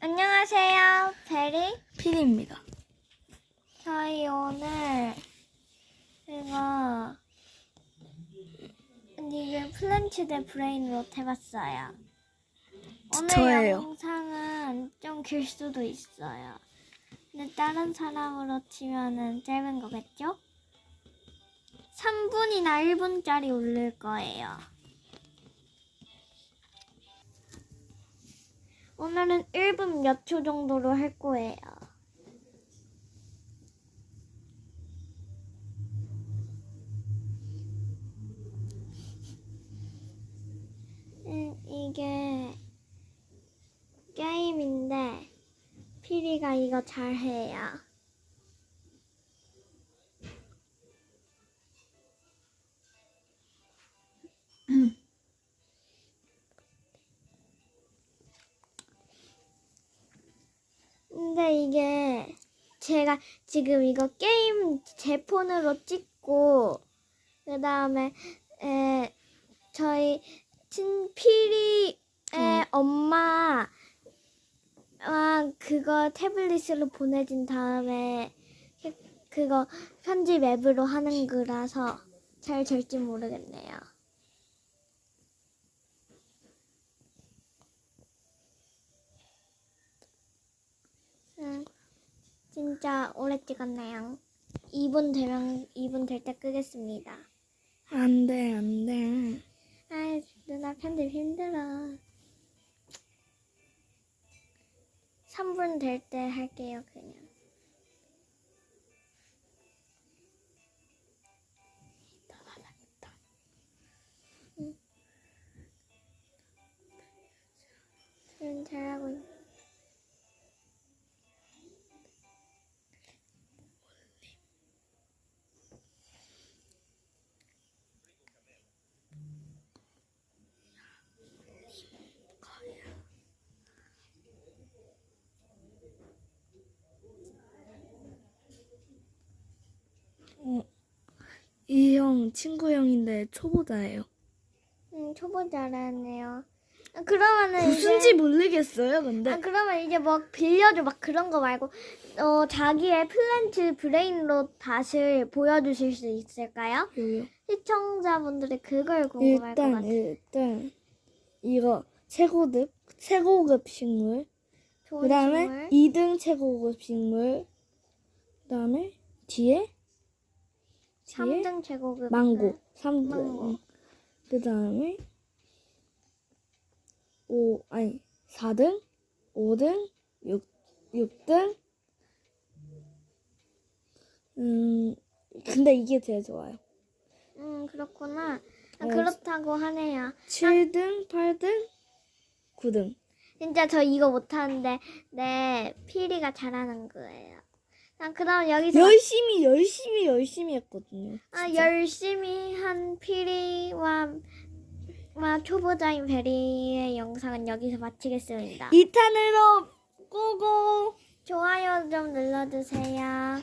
안녕하세요, 베리. 피디입니다. 저희 오늘 이거 이게 플랜츠 대 브레인으로 해봤어요. 오늘 저예요. 영상은 좀 길 수도 있어요. 근데 다른 사람으로 치면은 짧은 거겠죠? 3분이나 1분짜리 올릴 거예요. 오늘은 1분 몇 초 정도로 할 거예요. 음, 이게 게임인데 피리가 이거 잘해요. 근데 이게 제가 지금 이거 게임 제 폰으로 찍고 그 다음에 에 저희 친피리의 엄마 아 그거 태블릿으로 보내준 다음에 그- 그거 편집 앱으로 하는 거라서 잘 될지 모르겠네요. 진짜 오래 찍었네요. 2분 되면 2분 될 때 끄겠습니다. 안 돼, 안 돼. 아이, 누나 편집 힘들어. 3분 될 때 할게요, 그냥. 이 형 친구 형인데 초보자예요. 응, 초보자라네요. 아, 그러면은 무슨지 이제, 모르겠어요, 근데. 아, 그러면 이제 뭐 빌려줘 막 그런 거 말고 어 자기의 플랜트 브레인로 밭을 보여주실 수 있을까요? 요요. 시청자분들이 그걸 궁금할 것 일단, 같아요. 일단, 이거 최고급, 최고급 식물. 그 다음에 식물. 2등 최고급 식물. 그 다음에 뒤에, 뒤에 3등 최고급 망고. 3등. 망고. 그 다음에 5, 아니, 4등, 5등, 6, 6등. 음, 근데 이게 제일 좋아요. 음 그렇구나. 아, 어, 그렇다고 하네요. 7등, 8등, 9등. 진짜 저 이거 못하는데 내 피리가 잘하는 거예요. 아 그럼 여기서 열심히, 열심히, 열심히 했거든요. 아, 진짜. 열심히 한 피리와 와 초보자인 베리의 영상은 여기서 마치겠습니다. 2탄으로 고고! 좋아요 좀 눌러주세요.